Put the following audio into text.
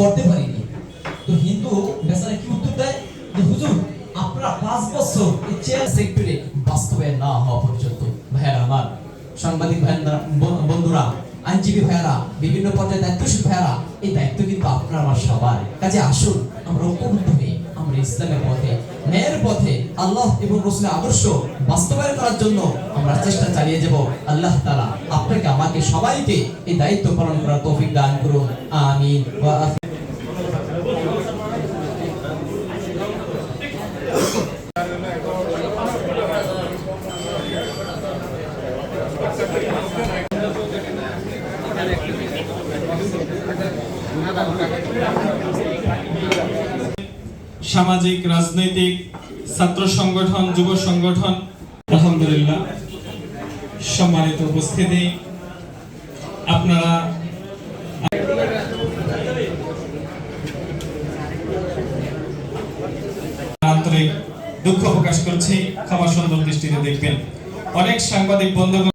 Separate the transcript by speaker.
Speaker 1: করতে পারিনি। তো হিন্দু বেচারা কি উত্তর দেয়? যে হুজুর, আপনারা পাঁচ বছর এই চেয়ার সেক্টরে বাস্তবায়ন না হওয়া পর্যন্ত। ভাইয়ারা আমার সাংবাদিক ভাইয়ারা বন্ধুরা, আইনজীবী ভাইয়ারা, বিভিন্ন পর্যায়ে দায়িত্বশীল ভাইয়ারা, এই দায়িত্ব কিন্তু আপনার আমার সবার। কাজে আসুন, আমরা ঐক্যবদ্ধ হয়ে আমরা ইসলামের পথে, ন্যায়ের পথে আল্লাহ এবং রসুলের আদর্শ বাস্তবায়ন করার জন্য আমরা চেষ্টা চালিয়ে যাব। আল্লাহ তালা আপনাকে, আমাকে সবাইকে এই দায়িত্ব পালন করার তৌফিক দান করুন। আমিন।
Speaker 2: সামাজিক, রাজনৈতিক, ছাত্র সংগঠন, যুব সংগঠন, আলহামদুলিল্লাহ, সম্মানিত উপস্থিতি। আপনারা আন্তরিক দুঃখ প্রকাশ করছি। ক্ষমা সুন্দর দৃষ্টিতে দেখবেন। অনেক সাংবাদিক বন্ধুগণ